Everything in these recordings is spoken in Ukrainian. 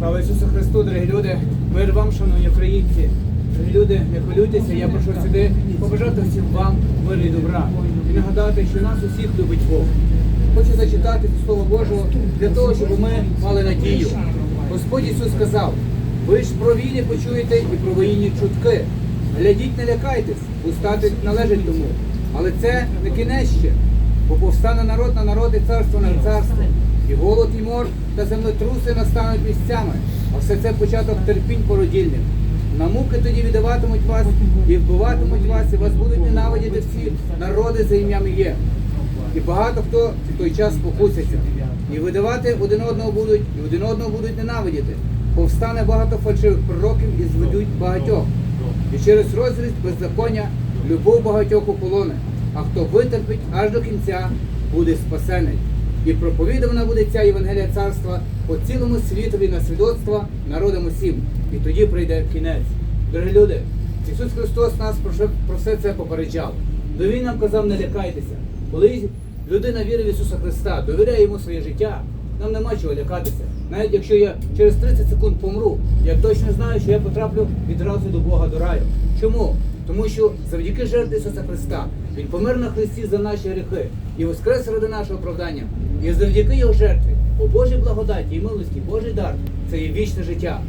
Слава Ісусу Христу, дорогі люди, мир вам, шановні українці. Дорогі люди, не хвилюйтеся, я прошу сюди побажати всім вам миру і добра. І нагадати, що нас усіх любить Бог. Хочу зачитати зі Слова Божого для того, щоб ми мали надію. Господь Ісус сказав, ви ж про війни почуєте і про воїнні чутки. Глядіть, не лякайтесь, устати належить тому. Але це не кінець ще, бо повстане народ на народ і царство на царство. І голод, і мор та землетруси настануть місцями, а все це початок терпінь породільних. На муки тоді віддаватимуть вас і вбиватимуть вас, і вас будуть ненавидіти всі народи за ім'ям є. І багато хто в той час спокуситься. І видавати один одного будуть, і один одного будуть ненавидіти. Повстане багато фальшивих пророків і зведуть багатьох. І через розріст беззаконня любов багатьох у полони. А хто витерпить аж до кінця, буде спасений. І проповідана буде ця Євангелія царства по цілому світові на свідоцтва народам усім. І тоді прийде кінець. Дорогі люди, Ісус Христос нас про все це попереджав. До Він нам казав, не лякайтеся. Коли людина вірить в Ісуса Христа, довіряє йому своє життя, нам нема чого лякатися. Навіть якщо я через 30 секунд помру, я точно знаю, що я потраплю відразу до Бога до раю. Чому? Тому що завдяки жертві Ісуса Христа Він помер на Христі за наші гріхи і воскрес ради нашого оправдання. І завдяки Його жертві, по Божій благодаті і милості, Божий дар це є вічне життя.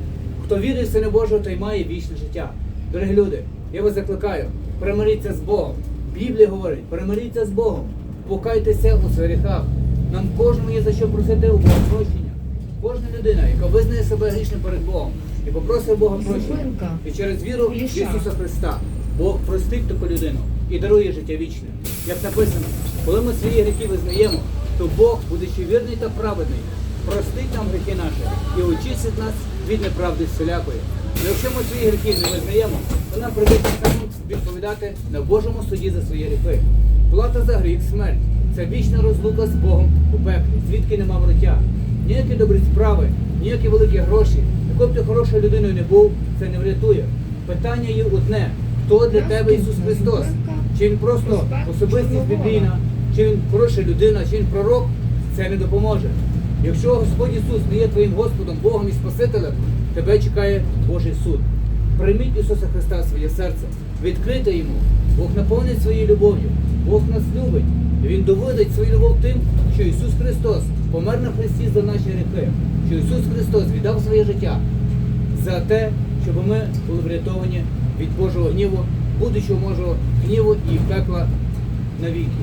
Хто вірить в Сина Божого, той має вічне життя. Дорогі люди, я вас закликаю, примиріться з Богом. Біблія говорить, примиріться з Богом, покайтеся у своїх гріхах. Нам кожному є за що просити у Бога прощення. Кожна людина, яка визнає себе грішним перед Богом і попросить Бога прощення, і через віру в Ісуса Христа Бог простить таку людину і дарує життя вічне. Як написано, коли ми свої гріхи визнаємо, то Бог, будучи вірний та праведний, простить нам гріхи наші і очистить нас від неправди всілякої. Але якщо ми свої гріхи не визнаємо, то нам прийдеться відповідати на Божому суді за свої гріхи. Плата за гріх смерть. Це вічна розлука з Богом у пеклі, звідки нема вороття. Ніякі добрі справи, ніякі великі гроші, якою б ти хорошою людиною не був, це не врятує. Питання є одне: хто для тебе Ісус Христос? Чи він просто особистість біблійна, чи він хороша людина, чи він пророк, це не допоможе. Якщо Господь Ісус не є твоїм Господом, Богом і Спасителем, тебе чекає Божий суд. Прийміть Ісуса Христа в своє серце, відкрите йому. Бог наповнить своєю любов'ю, Бог нас любить. Він доводить свою любов тим, що Ісус Христос помер на Христі за наші гріхи, що Ісус Христос віддав своє життя за те, щоб ми були врятовані від Божого гніву, будучого Божого гніву і пекла навіки.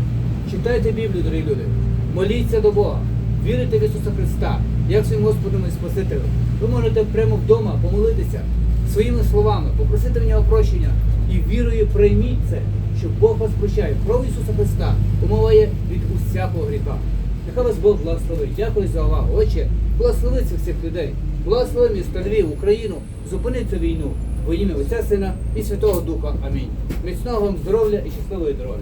Читайте Біблію, дорогі люди, моліться до Бога, вірите в Ісуса Христа, як своїм Господом і Спасителем. Ви можете прямо вдома помолитися своїми словами, попросити в нього прощення і вірою прийміть це, що Бог вас прощає. Кров Ісуса Христа умиває від усякого гріха. Нехай вас Бог благословить. Дякую за увагу. Отче, благослови цих всіх людей. Благослови місто Львів, Україну, зупини цю війну. Во ім'я Отця Сина і Святого Духа. Амінь. Міцного вам здоров'я і щасливої дороги.